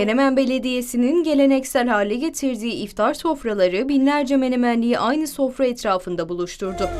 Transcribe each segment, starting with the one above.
Menemen Belediyesi'nin geleneksel hale getirdiği iftar sofraları binlerce menemenliği aynı sofra etrafında buluşturdu.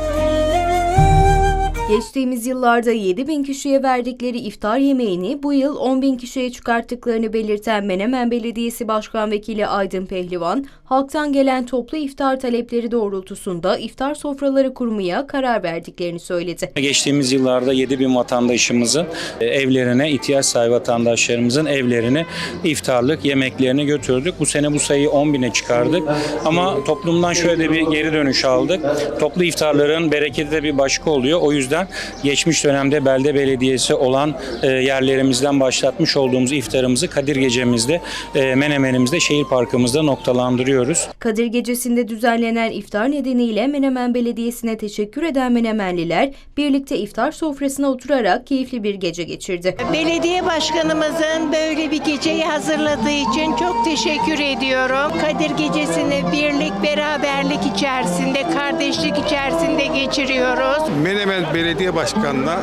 Geçtiğimiz yıllarda 7 bin kişiye verdikleri iftar yemeğini bu yıl 10 bin kişiye çıkarttıklarını belirten Menemen Belediyesi Başkan Vekili Aydın Pehlivan, halktan gelen toplu iftar talepleri doğrultusunda iftar sofraları kurmaya karar verdiklerini söyledi. Geçtiğimiz yıllarda 7 bin vatandaşımızın e, evlerine, ihtiyaç sahibi vatandaşlarımızın evlerine iftarlık yemeklerini götürdük. Bu sene bu sayıyı 10 bine çıkardık. Ama toplumdan şöyle bir geri dönüş aldık. Toplu iftarların bereketi de bir başka oluyor. O yüzden geçmiş dönemde belde belediyesi olan e, yerlerimizden başlatmış olduğumuz iftarımızı Kadir Gecemizde, e, Menemenimizde, şehir parkımızda noktalandırıyoruz. Kadir Gecesi'nde düzenlenen iftar nedeniyle Menemen Belediyesi'ne teşekkür eden Menemenliler birlikte iftar sofrasına oturarak keyifli bir gece geçirdi. Belediye başkanımızın böyle bir geceyi hazırladığı için çok teşekkür ediyorum. Kadir Gecesi'ni birlik, beraberlik içerisinde, kardeşlik içerisinde geçiriyoruz. Menemen Belediye Başkanı'na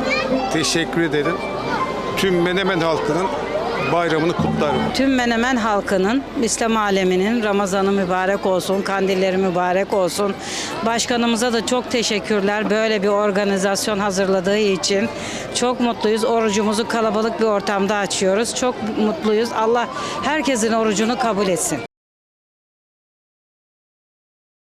teşekkür ederim. Tüm Menemen halkının bayramını kutlarım. Tüm Menemen halkının, İslam aleminin Ramazanı mübarek olsun, kandilleri mübarek olsun. Başkanımıza da çok teşekkürler böyle bir organizasyon hazırladığı için. Çok mutluyuz. Orucumuzu kalabalık bir ortamda açıyoruz. Çok mutluyuz. Allah herkesin orucunu kabul etsin.